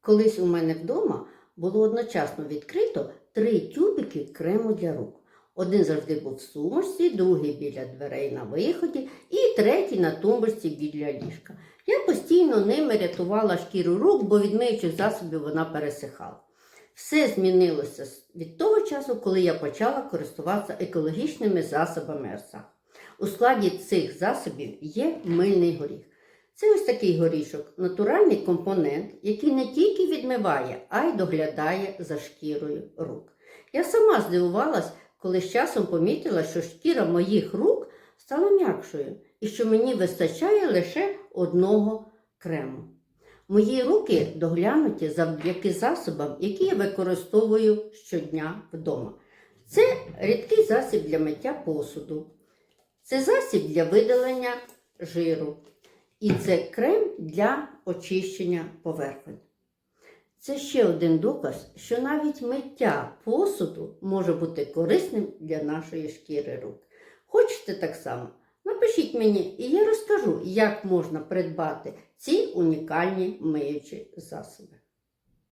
Колись у мене вдома було одночасно відкрито три тюбики крему для рук. Один завжди був в сумочці, другий біля дверей на виході і третій на тумбочці біля ліжка. Я постійно ними рятувала шкіру рук, бо від миючих засобів вона пересихала. Все змінилося від того часу, коли я почала користуватися екологічними засобами РСА. У складі цих засобів є мильний горіх. Це ось такий горішок, натуральний компонент, який не тільки відмиває, а й доглядає за шкірою рук. Я сама здивувалась, коли з часом помітила, що шкіра моїх рук стала м'якшою і що мені вистачає лише одного крему. Мої руки доглянуті завдяки засобам, які я використовую щодня вдома. Це рідкий засіб для миття посуду, це засіб для видалення жиру. І це крем для очищення поверхонь. Це ще один доказ, що навіть миття посуду може бути корисним для нашої шкіри рук. Хочете так само? Напишіть мені, і я розкажу, як можна придбати ці унікальні миючі засоби.